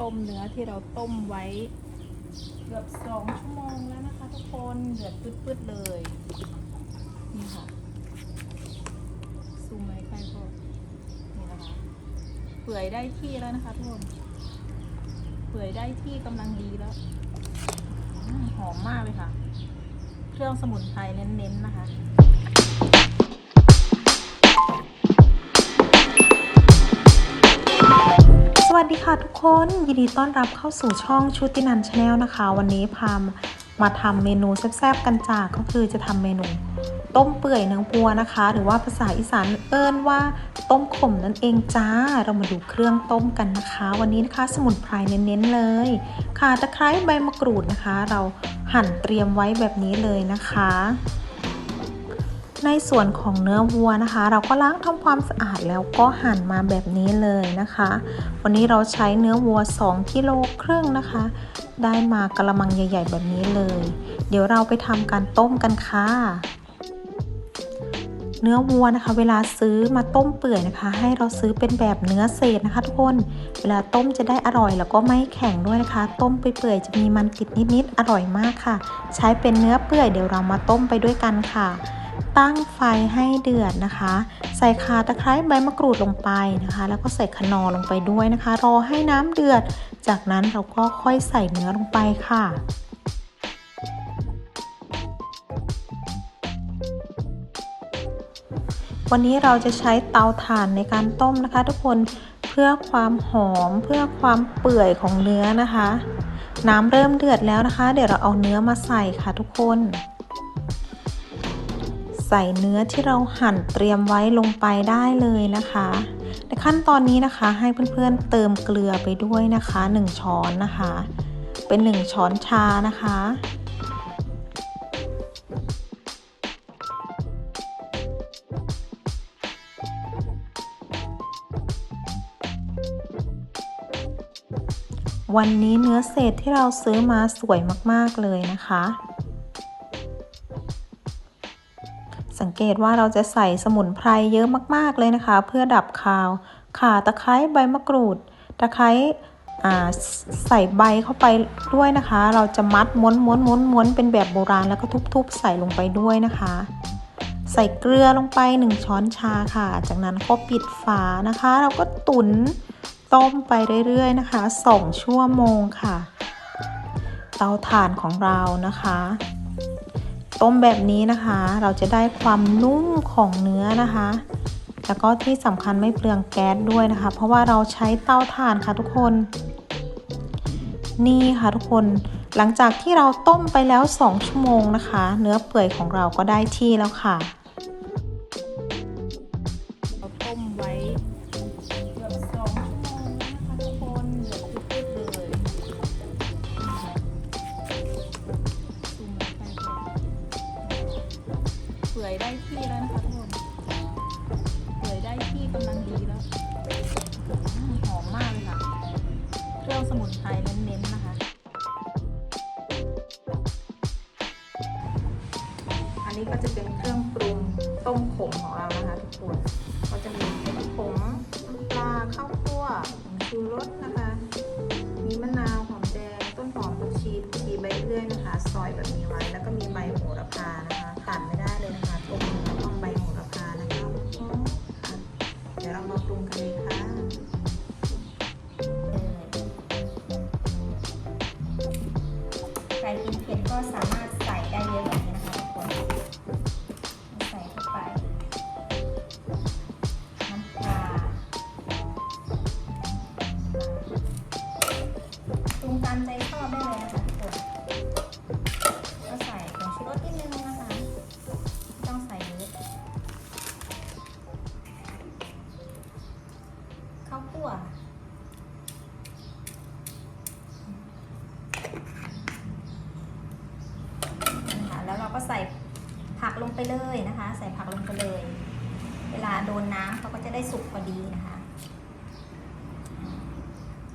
ต้มเนื้อที่เราต้มไว้เกือบสองชั่วโมงแล้วนะคะทุกคนเดือดปืดๆเลย นี่ค่ะซูมไหมใกล้พอนี่นะคะเปื่อยได้ที่แล้วนะคะทุกคนเปื่อยได้ที่กำลังดีแล้วหอมมากเลยค่ะ เครื่องสมุนไพรเน้นๆนะคะ วัสดีค่ะทุกคน ยินดีต้อนรับเข้าสู่ช่องชุตินันชาแนลนะคะ วันนี้พามาทำเมนูแซ่บๆกันจ้าก็คือจะทำเมนู ต้มเปื่อยเนื้อวัวนะคะ หรือว่าภาษาอีสานเอิ้นว่า ต้มขมนั่นเองจ้า เรามาดูเครื่องต้มกันนะคะ วันนี้นะคะสมุนไพรเน้นๆเลยข่าตะไคร้ใบมะกรูดนะคะ เราหั่นเตรียมไว้แบบนี้เลยนะคะ ในส่วนของเนื้อวัวนะคะ เราก็ล้างทำความสะอาดแล้วก็หั่นมาแบบนี้เลยนะคะ วันนี้เราใช้เนื้อวัว 2กิโลครึ่งนะคะ ได้มากระมังใหญ่ ๆ แบบนี้เลย เดี๋ยวเราไปทำการต้มกันค่ะเนื้อวัวนะคะ เวลาซื้อมาต้มเปื่อยนะคะ ให้เราซื้อเป็นแบบเนื้อเศษนะคะ ทุกคนเวลาต้มจะได้อร่อยแล้วก็ไม่แข็งด้วยนะคะ ต้มไปเปื่อยจะมีมันติดนิดๆอร่อยมากค่ะ ใช้เป็นเนื้อเปื่อยเดี๋ยวเรามาต้มไปด้วยกันค่ะ ตั้งไฟให้เดือดนะคะ ใส่ข่าตะไคร้ใบมะกรูดลงไปนะคะ แล้วก็ใส่ขนอลงไปด้วยนะคะ รอให้น้ำเดือด จากนั้นเราก็ค่อยใส่เนื้อลงไปค่ะวันนี้เราจะใช้เตาถ่านในการต้มนะคะ ทุกคนเพื่อความหอมเพื่อความเปื่อยของเนื้อนะคะ น้ำเริ่มเดือดแล้วนะคะ เดี๋ยวเราเอาเนื้อมาใส่ค่ะทุกคน ใส่เนื้อที่เราหั่นเตรียมไว้ลงไปได้เลยนะคะ ในขั้นตอนนี้นะคะให้เพื่อนๆเติมเกลือไปด้วยนะคะ 1 ช้อนนะคะ เป็น 1 ช้อนชานะคะวันนี้เนื้อเศษที่เราซื้อมาสวยมาก ๆ เลยนะคะ เกตว่าเราจะใส่สมุนไพรเยอะมากๆเลยนะคะ เพื่อดับคาว ข่าตะไคร้ใบมะกรูด ตะไคร้ใส่ใบเข้าไปด้วยนะคะ เราจะมัดม้วนม้วนม้วนม้วนเป็นแบบโบราณแล้วก็ทุบๆ ใส่ลงไปด้วยนะคะ ใส่เกลือลงไป 1 ช้อนชาค่ะ จากนั้นก็ปิดฝานะคะ เราก็ตุ๋นต้มไปเรื่อยๆนะคะ 2 ชั่วโมงค่ะ เตาถ่านของเรานะคะ ต้มแบบนี้นะคะ เราจะได้ความนุ่มของเนื้อนะคะ แล้วก็ที่สำคัญไม่เปลืองแก๊สด้วยนะคะ เพราะว่าเราใช้เตาถ่านค่ะทุกคน นี่ค่ะทุกคน หลังจากที่เราต้มไปแล้ว 2 ชั่วโมงนะคะ เนื้อเปื่อยของเราก็ได้ที่แล้วค่ะ อยได้ที่แล้วนะคะทุกคนเปื่อยได้ที่กำลังดีแล้วหอมมากเลยค่ะ เครื่องสมุนไพรเน้นๆนะคะอันนี้ก็จะเป็นเครื่องปรุงต้มขมของเรานะคะทุกคนก็จะมีเห็ดขมน้ำปลาข้าวคั่วชูรสนะคะมีมะนาวหอมแดงต้นหอมผักชีผักชีใบเลื่อยนะคะ ซอยแบบนี้ไว้ ใครกินเผ็ดก็สามารถใส่ได้เยอะ ก็ใส่ผักลงไปเลยนะคะ ใส่ผักลงไปเลย เวลาโดนน้ำเขาก็จะได้สุกพอดีนะคะ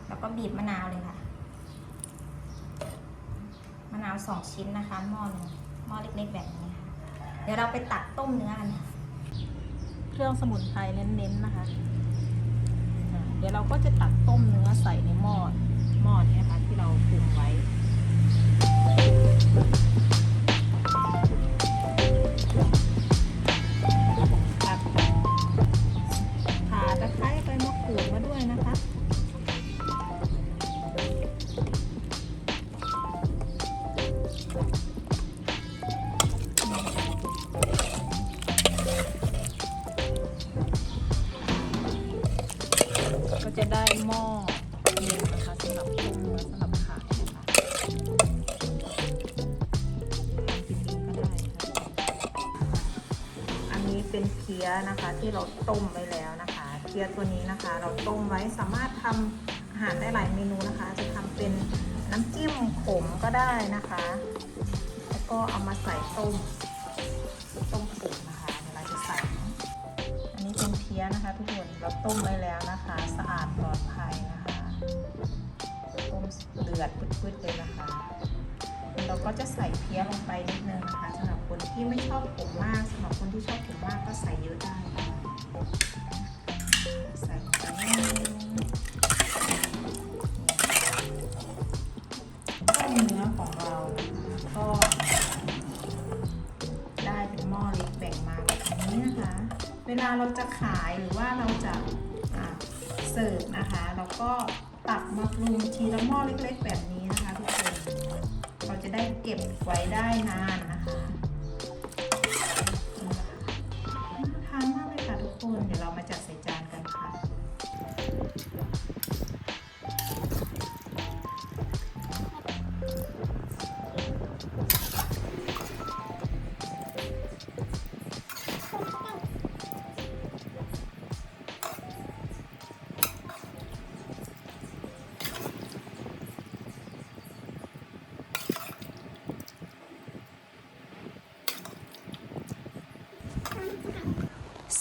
แล้วก็บีบมะนาวเลยค่ะ มะนาวสองชิ้นนะคะหม้อหนึงหม้อเล็กๆแบบนี้ค่ะ เดี๋ยวเราไปตักต้มเนื้อกันค่ะ เครื่องสมุนไพรเน้นๆนะคะ เดี๋ยวเราก็จะตักต้มเนื้อใส่ในหม้อหคลุมไว้ครับ เป็นเพี้ยนะคะ ที่เราต้มไว้แล้วนะคะเพี้ยตัวนี้นะคะ เราต้มไว้สามารถทำอาหารได้หลายเมนูนะคะ จะทำเป็นน้ำจิ้มขมก็ได้นะคะ แล้วก็เอามาใส่ต้มต้มสุกนะคะเวลาจะใส่อันนี้เป็นเพี้ยนะคะ ทุกคนเราต้มไว้แล้วนะคะ สะอาดปลอดภัยนะคะต้มเดือดพืดๆเลยนะคะ เราก็จะใส่เพี้ยลงไปนิดนึงนะคะสำหรับคนที่ไม่ชอบขมมากสำหรับคนที่ชอบขมมากก็ใส่เยอะได้ค่ะใส่ไปนิดนึงต้มเนื้อของเราก็ได้เป็นหม้อเล็กแบ่งมาแบบนี้นะคะ เวลาเราจะขายหรือว่าเราจะเสิร์ฟนะคะ เราก็ตักมาปรุงทีละหม้อเล็ก ๆ แบบนี้นะคะ ได้เก็บไว้ได้นานนะคะนี่นะคะน่าทานมากเลยค่ะทุกคน เดี๋ยวเรามาจัดใส่จานกันค่ะ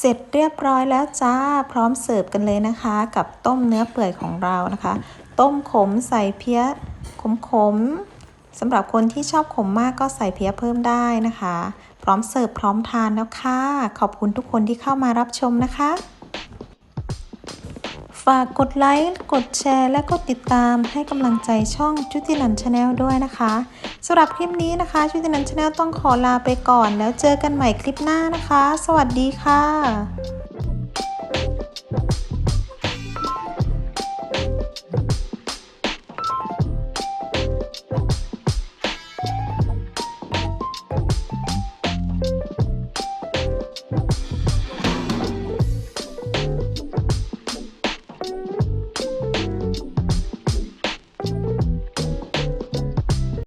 เสร็จเรียบร้อยแล้วจ้า พร้อมเสิร์ฟกันเลยนะคะ กับต้มเนื้อเปื่อยของเรานะคะ ต้มขมใส่เพี้ยขมขมสำหรับคนที่ชอบขมมากก็ใส่เพี้ยเพิ่มได้นะคะ พร้อมเสิร์ฟพร้อมทานแล้วค่ะ ขอบคุณทุกคนที่เข้ามารับชมนะคะ ฝากกดไลค์ กดแชร์ และกดติดตามให้กำลังใจช่องจุตินันชาแนลด้วยนะคะสำหรับคลิปนี้นะคะจุตินันชาแนลต้องขอลาไปก่อน แล้วเจอกันใหม่คลิปหน้านะคะ สวัสดีค่ะ